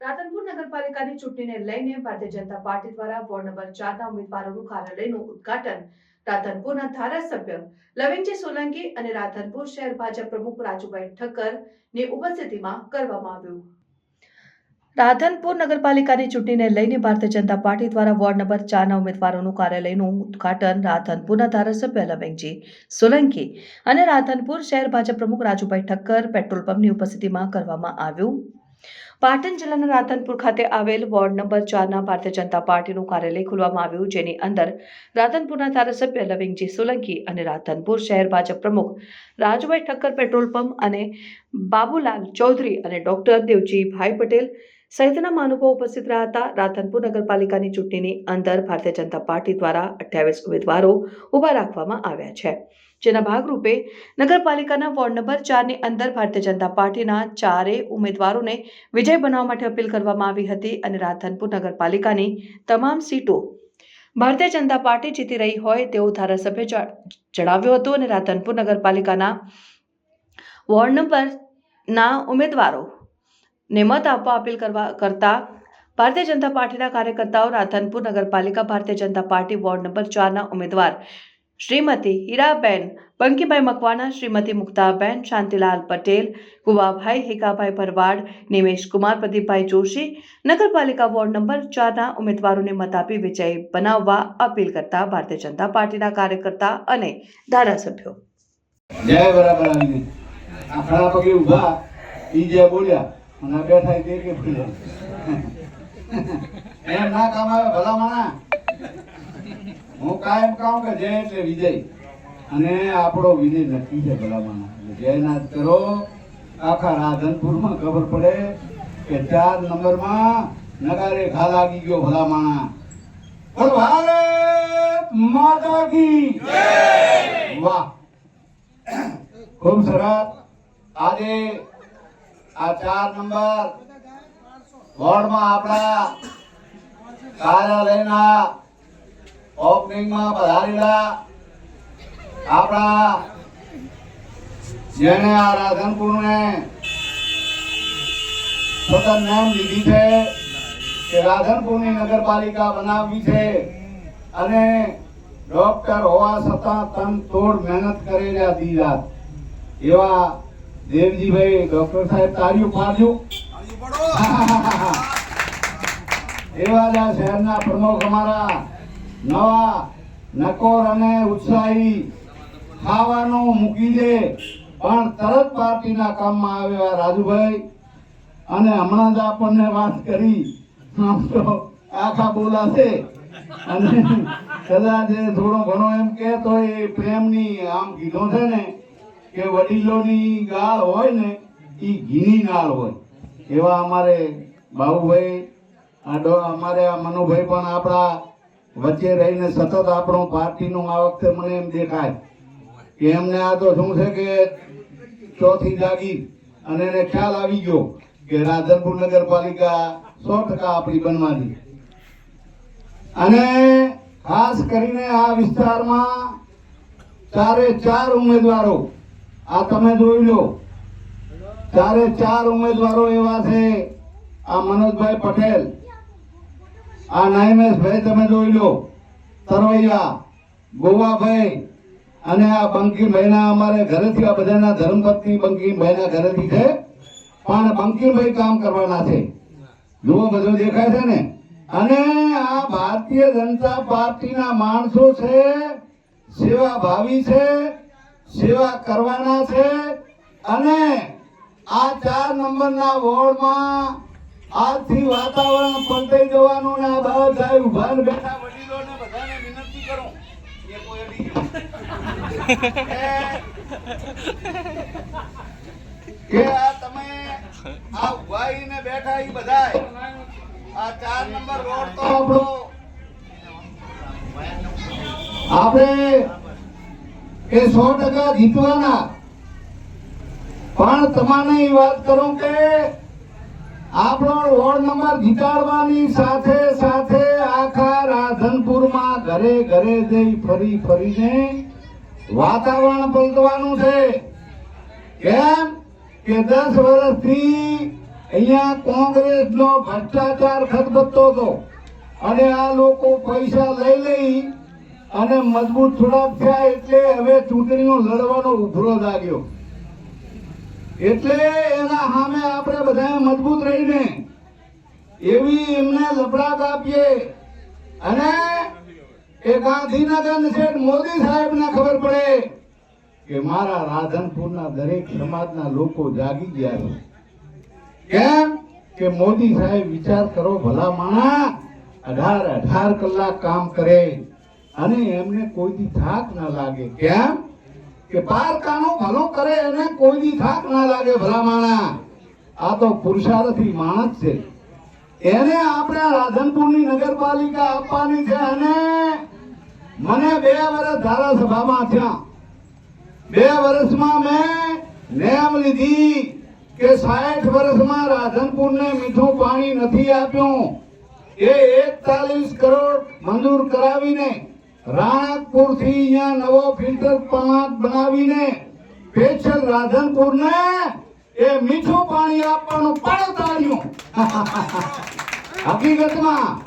રાધનપુર નગરપાલિકાની ચૂંટણીને લઈને ભારતીય જનતા પાર્ટી દ્વારા વોર્ડ નંબર ચારના ઉમેદવારોનું કાર્યાલયનું ઉદ્ઘાટન રાધનપુરના ધારાસભ્ય લવિનજી સોલંકી અને રાધનપુર શહેર ભાજપ પ્રમુખ રાજુભાઈ ઠક્કરની ઉપસ્થિતિમાં કરવામાં આવ્યું. રાધનપુર નગરપાલિકાની ચૂંટણીને લઈને ભારતીય જનતા પાર્ટી દ્વારા વોર્ડ નંબર ચારના ઉમેદવારોનું કાર્યાલયનું ઉદ્ઘાટન રાધનપુરના ધારાસભ્ય લવિંગજી સોલંકી અને રાધનપુર શહેર ભાજપ પ્રમુખ રાજુભાઈ ઠક્કર પેટ્રોલ પંપની ઉપસ્થિતિમાં કરવામાં આવ્યું. પાટણ જિલ્લાના રાધનપુર ખાતે આવેલ વોર્ડ નંબર ચારના ભારતીય જનતા પાર્ટીનું કાર્યાલય ખોલવામાં આવ્યું, જેની અંદર રાધનપુરના ધારાસભ્ય લવિંગજી સોલંકી અને રાધનપુર શહેર ભાજપ પ્રમુખ રાજુભાઈ ઠક્કર પેટ્રોલ પંપ અને બાબુલાલ ચૌધરી અને ડોક્ટર દેવજીભાઈ પટેલ સહિતના મહાનુભાવો ઉપસ્થિત રહ્યા હતા રાધનપુર નગરપાલિકાની ચૂંટણીની અંદર ભારતીય જનતા પાર્ટી દ્વારા અઠ્યાવીસ ઉમેદવારો ઊભા રાખવામાં આવ્યા છે. જેના ભાગરૂપે નગરપાલિકાના વોર્ડ નંબર ચારની અંદર ભારતીય જનતા પાર્ટીના ચારે ઉમેદવારોને વિજય બનાવવા માટે અપીલ કરવામાં આવી હતી અને રાધનપુર નગરપાલિકાની તમામ સીટો ભારતીય જનતા પાર્ટી જીતી રહી હોય તેવું ધારાસભ્ય જણાવ્યું હતું અને રાધનપુર નગરપાલિકાના વોર્ડ નંબરના ઉમેદવારો ને મત આપવા અપીલ કરવા કરતા ભારતીય જનતા પાર્ટીના કાર્યકર્તાઓ રાધનપુર નગરપાલિકા ભારતીય જનતા પાર્ટી વોર્ડ નંબર ચારના ઉમેદવાર શ્રીમતી હીરાબેન, બંકીભાઈ મકવાણા, શ્રીમતી મુક્તાબેન, શાંતિલાલ પટેલ કુવાભાઈ હિકાભાઈ ભરવાડ, નિમેશ કુમાર, પ્રદીપભાઈ જોશી નગરપાલિકા વોર્ડ નંબર ચારના ઉમેદવારોને મત આપી વિજય બનાવવા અપીલ કરતા ભારતીય જનતા પાર્ટીના કાર્યકર્તા અને ધારાસભ્યો. જય બરાબર આવી ગઈ આ ખડા પગે ઊભા બોલ્યા અને બેઠા તે કે એમ ના કામ આવે ભલા હું કાયમ કહું કે જય એટલે વિજય. અને આપણો વિજય નક્કી છે ભલા જયનાથ કરો. આખા રાધનપુરમાં ખબર પડે કે ચાર નંબરમાં નગારે ઘા લાગી ગયો ભલા માણા બોલ ભારત વાહ. ખૂબ સરસ. આજે આ ચાર નંબર. વોર્ડમાં આપણા કાર્યાલયના ઓપનિંગમાં પધારેલા આપણા જેને આ રાધનપુરને સતત નામ લીધી છે કે રાધનપુરની નગરપાલિકા બનાવવી છે અને ડોક્ટર હોવા છતાં તન તોડ મહેનત કરી રહ્યા દી રાત. એવા દેવજીભાઈ ડોક્ટર સાહેબ તાળીઓ પાડજો એવા જ આ શહેરના પ્રમુખ અમારા નવા નકોર અને ઉત્સાહી ખાવાનું મૂકી દે. પણ તરત પાર્ટીના કામમાં આવે એવા રાજુભાઈ. અને હમણાં જ આપણને વાત કરી. આમ તો આખા બોલાશે અને કદાચ થોડો ઘણો એમ કે તો એ પ્રેમની આમ કીધો છે ને કે વડીલોની ગાળ હોય ને એ ઘીની ગાળ હોય. એવા અમારે બાબુભાઈ અમારે આ મનુભાઈ પણ આપણા વચ્ચે રહીને સતત આપણો પાર્ટીનું આ વખતે મને એમ દેખાય. કે એમને આ તો શું છે કે ચોથી જાગી અને એને ખ્યાલ આવી ગયો કે રાધનપુર નગરપાલિકા સો ટકા આપણી બનવાની. અને ખાસ કરીને આ વિસ્તારમાં ચારે ચાર ઉમેદવારો આ તમે જોઈ લો. ચારે ચાર ઉમેદવારો એવા છે. આ મનોજભાઈ પટેલ, આ નાયમેશભાઈ તમે જોઈ લો. તરવૈયા, ગોવાભાઈ અને આ બંકીમભાઈના અમારે ઘરેથી આ બધાના ધર્મપત્ની બંકીમભાઈના ઘરેથી છે. પણ બંકીમભાઈ કામ કરવાના છે. જુઓ બધું દેખાય છે ને? અને આ ભારતીય જનતા પાર્ટીના માણસો છે સેવા ભાવી છે. સેવા કરવાના છે અને આ ચાર નંબરના વોર્ડમાં આજથી વાતાવરણ પલટાઈ જવાનું ને આ બધા ઊભા બેઠા વડીલોને બધાને વિનંતી કરું એ કોઈ અડી ગયું. કે આ તમે આ ઉભાઈને બેઠા એ બધાય આ ચાર નંબર રોડ તો આપણો આપણે એ સો ટકા જીતવાના. પણ તમને એ વાત કરું કે આપણો વોર્ડ નંબર જીતાડવાની સાથે સાથે આખા રાધનપુરમાં ઘરે ઘરે જઈ ફરી ફરીને વાતાવરણ પલટવાનું છે. કેમ કે દસ વર્ષથી અહીંયા કોંગ્રેસનો ભ્રષ્ટાચાર ખતબતો હતો. અને આ લોકો પૈસા લઈ લઈ અને મજબૂત થોડા થયા એટલે હવે ચૂંટણીઓ લડવાનો ઉભરો લાગ્યો એટલે એના સામે આપણે બધા મજબૂત રહીને એવી એમને લપડાક આપીએ. અને એ ગાંધીનગર શેઠ મોદી સાહેબને ખબર પડે કે મારા રાધનપુરના દરેક સમાજના લોકો જાગી ગયા છે. કેમ? કે મોદી સાહેબ વિચાર કરો ભલા માણા અઢાર અઢાર કલાક કામ કરે. અને એમને કોઈથી થાક ના લાગે. કેમ? કે પારકાનો ભલો કરે એને કોઈથી થાક ના લાગે ભલા આ તો પુરુષાર્થી માણસ છે. એને આપણે રાધનપુરની નગરપાલિકા આપવાની છે અને મને બે વર્ષ ધારાસભામાં થયા. બે વર્ષમાં મેં નેમ લીધી કે સાઠ વર્ષમાં રાધનપુરને મીઠું પાણી નથી આપ્યું. એ એકતાલીસ કરોડ મંજૂર કરાવીને રાણકપુરથી અહીંયા નવો ફિલ્ટર પ્લાન્ટ બનાવીને સ્પેશિયલ રાધનપુરને એ મીઠું પાણી આપવાનું પણ તાળ્યું હકીકતમાં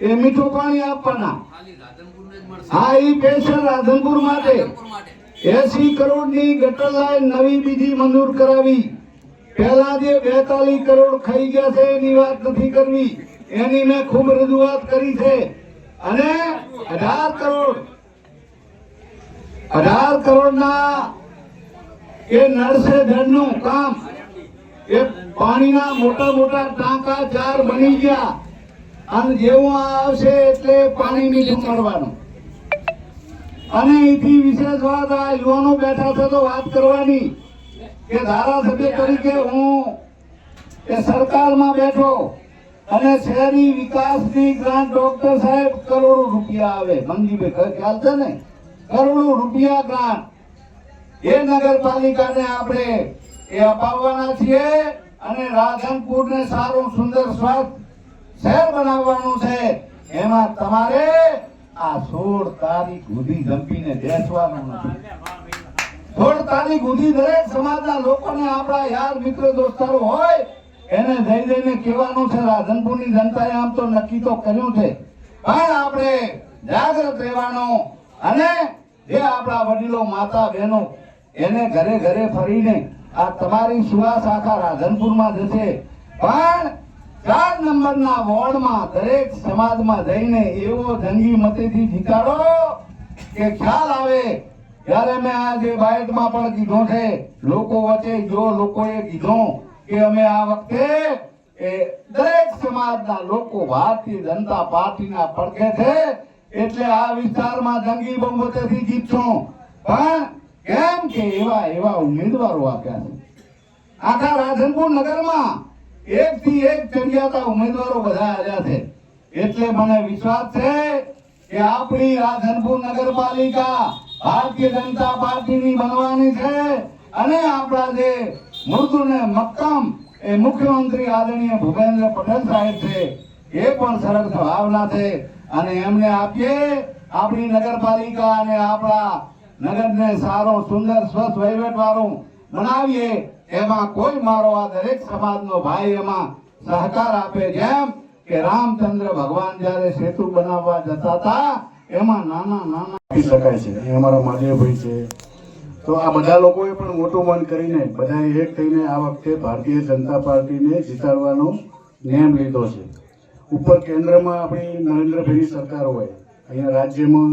એ મીઠું પાણી આપવાના. હા, એ સ્પેશિયલ રાધનપુર માટે. એસી કરોડની ગટર લાઈન નવી બીજી મંજૂર કરાવી. પહેલા જે બેતાલીસ કરોડ ખાઈ ગયા છે, એની વાત નથી કરવી. એની મેં ખૂબ રજૂઆત કરી છે. અને અઢાર કરોડ. અઢાર કરોડના એ નળસે જળનું કામ. એ પાણીના મોટા મોટા ટાંકા ચાર બની ગયા. અને જેવું આવશે એટલે પાણી મીઠું મળવાનું અને એથી વિશેષ વાત આ યુવાનો બેઠા છે તો વાત કરવાની કે ધારાસભ્ય તરીકે હું એ સરકારમાં બેઠો. અને શહેરી વિકાસની ગ્રાન્ટ ડોક્ટર સાહેબ કરોડો રૂપિયા આવે. મંજીભાઈ ખ્યાલ છે ને? કરોડો રૂપિયા ગ્રાન્ટ એ નગરપાલિકાને આપણે એ અપાવવાના છીએ અને રાધનપુરને સારું, સુંદર, સ્વસ્થ શહેર બનાવવાનું છે. એમાં તમારે આ સોળ તારીખ સુધી જંપીને બેસવાનું નથી. સોળ તારીખ સુધી દરેક સમાજના લોકોને આપણા યાર મિત્ર દોસ્તારો હોય એને જઈ જઈને કહેવાનું છે, રાધનપુરની જનતાએ આમ તો નક્કી તો કર્યું છે. પણ આપણે જાગૃત રહેવાનો અને જે આપણા વડીલો માતા બહેનો એને ઘરે ઘરે ફરીને આ તમારી સુવાસ આખા રાધનપુરમાં જશે. પણ ચાર નંબરના વોર્ડમાં દરેક સમાજમાં જઈને એવો જંગી મતેથી જીતાડો કે ખ્યાલ આવે. ત્યારે મેં આ જે બાઇટમાં પણ કીધો છે, લોકો વચ્ચે જો લોકોએ કીધું કે અમે આ વખતે દરેક સમાજના લોકો ભારતીય જનતા પાર્ટીના પડખે છે. એટલે આ વિસ્તારમાં જંગી બહુમતીથી જીતશું. પણ કેમ કે એવા એવા ઉમેદવારો આપ્યા છે. આખા રાધનપુર નગરમાં એક થી એક ચડિયાતા ઉમેદવારો બધા આવ્યા છે. એટલે મને વિશ્વાસ છે કે આપણી રાધનપુર નગરપાલિકા ભારતીય જનતા પાર્ટીની બનવાની છે. અને આપણા જે મૃદુ ને મક્કમ એ મુખ્યમંત્રી આદરણીય ભૂપેન્દ્ર પટેલ સાહેબ છે, એ પણ સરળ ભાવના છે. અને એમને આપીએ આપણી નગરપાલિકા અને આપણા નગરને સારો, સુંદર સ્વચ્છ વહીવટ વાળું બનાવીએ. એમાં કોઈ મારો આ દરેક સમાજનો ભાઈ એમાં સહકાર આપે જેમ કે રામચંદ્ર ભગવાન જ્યારે સેતુ બનાવવા જતા હતા, એમાં નાના નાના શકાય છે. એ અમારા મહાદેવભાઈ છે. તો આ બધા લોકોએ પણ મોટું મન કરીને બધાએ એક થઈને આ વખતે ભારતીય જનતા પાર્ટીને જીતાડવાનો નિયમ લીધો છે. ઉપર કેન્દ્રમાં આપણી નરેન્દ્રભાઈની સરકાર હોય, અહીંયા રાજ્યમાં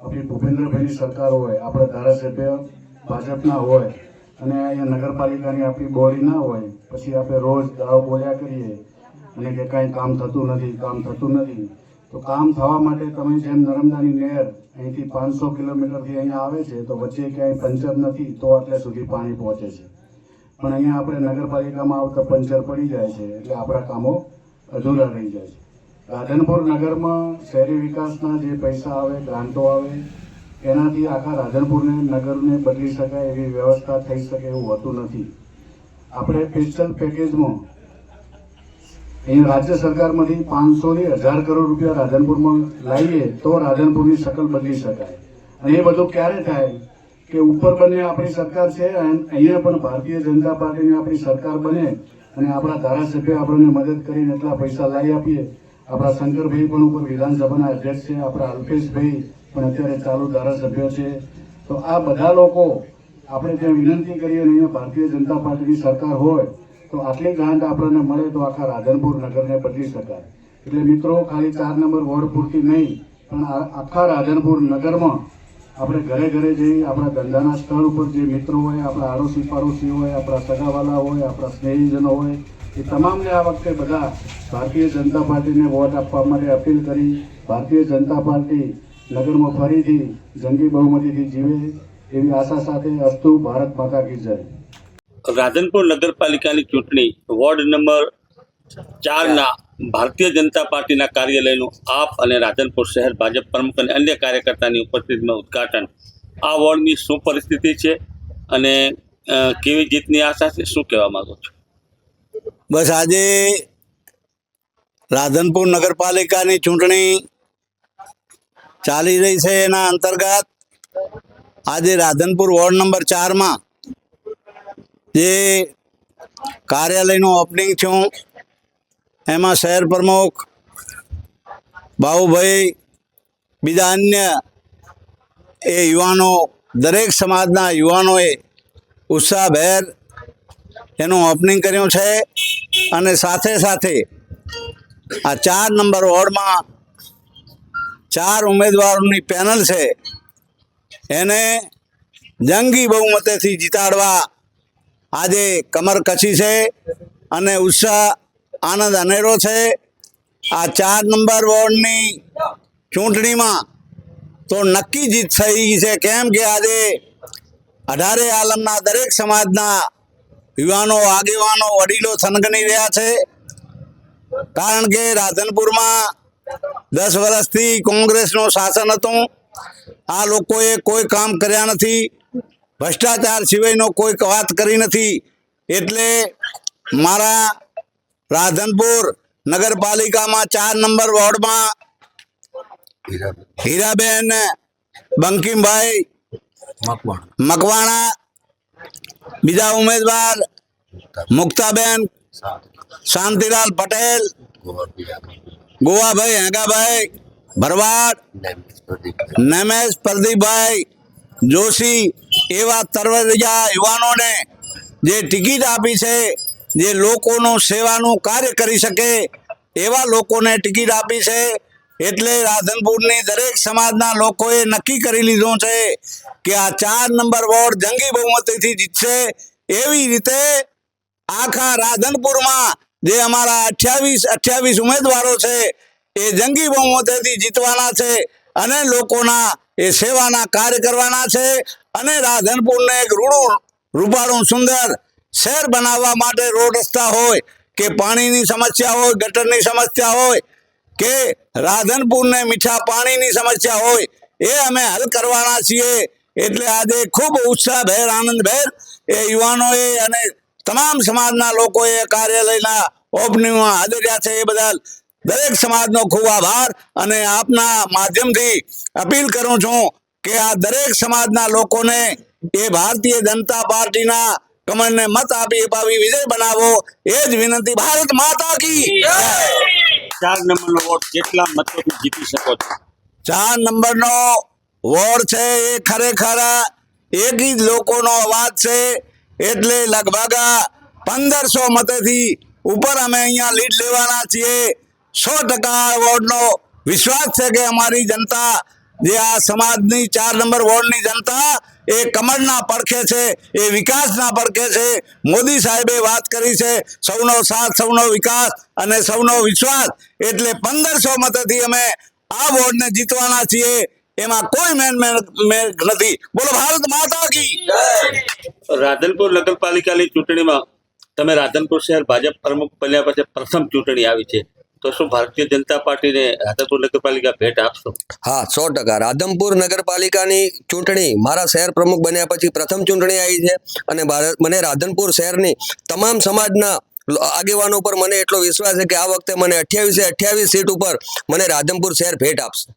આપણી ભૂપેન્દ્રભાઈની સરકાર હોય, આપણા ધારાસભ્ય ભાજપના હોય, અને અહીંયા નગરપાલિકાની આપણી બોડી ના હોય, પછી આપણે રોજ દાવો બોલ્યા કરીએ અને કે કાંઈ કામ થતું નથી, કામ થતું નથી. તો કામ થવા માટે તમે જેમ નર્મદાની નહેર અહીંથી પાંચસો કિલોમીટરથી અહીંયા આવે છે, તો વચ્ચે ક્યાંય પંચર નથી, તો આટલે સુધી પાણી પહોંચે છે. પણ અહીંયા આપણે નગરપાલિકામાં આવતા પંચર પડી જાય છે, એટલે આપણા કામો અધૂરા રહી જાય છે. રાધનપુર નગરમાં શહેરી વિકાસના જે પૈસા આવે, ગ્રાન્ટો આવે, એનાથી આખા રાધનપુરને, નગરને બદલી શકાય એવી વ્યવસ્થા થઈ શકે એવું હોતું નથી. આપણે પેસ્ટલ પેકેજમાં અહીંયા રાજ્ય સરકારમાંથી પાંચસો થી હજાર કરોડ રૂપિયા રાધનપુરમાં લાવીએ તો રાધનપુરની શકલ બદલી શકાય. અને એ બધું ક્યારે થાય? કે ઉપર બને આપણી સરકાર છે અહીંયા પણ ભારતીય જનતા પાર્ટીની આપણી સરકાર બને અને આપણા ધારાસભ્ય આપણને મદદ કરીને એટલા પૈસા લાવી આપીએ. આપણા શંકરભાઈ પણ ઉપર વિધાનસભાના અધ્યક્ષ છે, આપણા અલ્પેશભાઈ પણ અત્યારે ચાલુ ધારાસભ્ય છે. તો આ બધા લોકો આપણે ત્યાં વિનંતી કરીએ અને અહીંયા ભારતીય જનતા પાર્ટીની સરકાર હોય તો આટલી ગ્રાન્ટ આપણને મળે તો આખા રાધનપુર નગરને બદલી શકાય. એટલે મિત્રો, ખાલી ચાર નંબર વોર્ડ પૂરતી નહીં, પણ આખા રાધનપુર નગરમાં આપણે ઘરે ઘરે જઈ આપણા ધંધાના સ્થળ ઉપર જે મિત્રો હોય, આપણા આડોશી પાડોશી હોય, આપણા સગાવાલા હોય, આપણા સ્નેહીજનો હોય, એ તમામને આ વખતે બધા ભારતીય જનતા પાર્ટીને વોટ આપવા માટે અપીલ કરી, ભારતીય જનતા પાર્ટી નગરમાં ફરીથી જંગી બહુમતીથી જીવે, એવી આશા સાથે અસ્તુ ભારત માતા કી જય. રાધનપુર નગરપાલિકાની ચૂંટણી વોર્ડ નંબર ચારના ભારતીય જનતા પાર્ટીના કાર્યાલયનું આપ અને રાધનપુર શહેર ભાજપ પ્રમુખ અને અન્ય કાર્યકર્તાની ઉપસ્થિતિમાં ઉદ્ઘાટન. આ વોર્ડની શું પરિસ્થિતિ છે અને કેવી જીતની આશા છે? શું કહેવા માગો છો? બસ આજે રાધનપુર નગરપાલિકાની ચૂંટણી ચાલી રહી છે એના અંતર્ગત આજે રાધનપુર વોર્ડ નંબર ચારમાં જે કાર્યાલયનું ઓપનિંગ થયું. એમાં શહેર પ્રમુખ બાહુભાઈ, બીજા અન્ય એ યુવાનો, દરેક સમાજના યુવાનોએ ઉત્સાહભેર એનું ઓપનિંગ કર્યું છે. અને સાથે સાથે આ ચાર નંબર વોર્ડમાં ચાર ઉમેદવારોની પેનલ છે. એને જંગી બહુમતેથી જીતાડવા આજે કમર કસી છે અને ઉત્સાહ, આનંદ અનેરો છે. આ ચાર નંબર વોર્ડની ચૂંટણીમાં તો નક્કી જીત થઈ છે કેમ કે આજે અઢારે આલમના દરેક સમાજના યુવાનો, આગેવાનો, વડીલો સનગની રહ્યા છે. કારણ કે રાધનપુરમાં દસ વર્ષથી કોંગ્રેસનું શાસન હતું. આ લોકોએ કોઈ કામ કર્યા નથી. ભ્રષ્ટાચાર સિવાયનો કોઈ વાત કરી નથી. એટલે મારા રાધનપુર નગરપાલિકામાં ચાર નંબર વોર્ડમાં હીરાબેન બંકીમભાઈ મકવાણા બીજા ઉમેદવાર મુક્તાબેન શાંતિલાલ પટેલ ગોવાભાઈ હેગાભાઈ ભરવાડ નમેશ પ્રદીપભાઈ જોશી એવા તરવરિયા યુવાનોને જે ટિકિટ આપી છે, જે લોકોનું સેવાનું કાર્ય કરી શકે, એવા લોકોને ટિકિટ આપી છે, એટલે રાધનપુરની દરેક સમાજના લોકોએ નક્કી કરી લીધું છે કે આ ચાર નંબર વોર્ડ જંગી બહુમતીથી જીતશે. એવી રીતે આખા રાધનપુરમાં જે અમારા અઠ્યાવીસ અઠ્યાવીસ ઉમેદવારો છે, એ જંગી બહુમતીથી જીતવાના છે. અને લોકોના એ સેવાના કાર્ય કરવાના છે. અને રાધનપુરને એક રૂડું, રૂપાળું સુંદર શહેર બનાવવા માટે રોડ રસ્તા હોય, કે પાણીની સમસ્યા હોય, ગટરની સમસ્યા હોય, કે રાધનપુરને મીઠા પાણીની સમસ્યા હોય, એ અમે હલ કરવાના છીએ. એટલે આજે ખૂબ ઉત્સાહભેર આનંદભેર એ યુવાનોએ અને તમામ સમાજના લોકોએ કાર્યાલયના ઓપનિંગમાં હાજર છે. એ બદલ દરેક સમાજનો ખૂબ આભાર અને આપના માધ્યમથી અપીલ કરું છું કે આ દરેક સમાજના લોકોને એ ભારતીય જનતા પાર્ટીના કમળને મત આપી અપાવી વિજય બનાવો એ જ વિનંતી. ભારત માતા કી ચાર નંબરનો વોટ કેટલા મતોથી જીતી શકો છો. ચાર નંબરનો વોટ છે એ ખરેખર એક જ લોકોનો અવાજ છે. એટલે લગભગ પંદરસો મતેથી ઉપર અમે અહીંયા લીડ લેવાના છીએ. સો ટકા વોર્ડનો વિશ્વાસ છે કે અમારી જનતા જે આ સમાજની ચાર નંબર વોર્ડની જનતા એ કમળના પડખે છે, એ વિકાસના પડખે છે. મોદી સાહેબે વાત કરી છે, સૌનો સાથ, સૌનો વિકાસ અને સૌનો વિશ્વાસ એટલે પંદરસો મતથી અમે આ વોર્ડને જીતવાના છીએ. એમાં કોઈ મેન મેન નથી. બોલો, ભારત માતા કી. રાધનપુર નગરપાલિકાની ચૂંટણીમાં તમે રાધનપુર શહેર ભાજપ પ્રમુખ બન્યા પછી પ્રથમ ચૂંટણી આવી છે. તો શું ભારતીય જનતા પાર્ટીને રાધનપુર નગરપાલિકા ભેટ આપશો? હા, સો ટકા. રાધનપુર નગરપાલિકાની ચૂંટણી મારા શહેર પ્રમુખ બન્યા પછી પ્રથમ ચૂંટણી આવી છે અને મને રાધનપુર શહેરની તમામ સમાજના આગેવાનો ઉપર મને એટલો વિશ્વાસ છે કે આ વખતે મને અઠ્યાવીસે અઠ્યાવીસ સીટ ઉપર મને રાધનપુર શહેર ભેટ આપશે.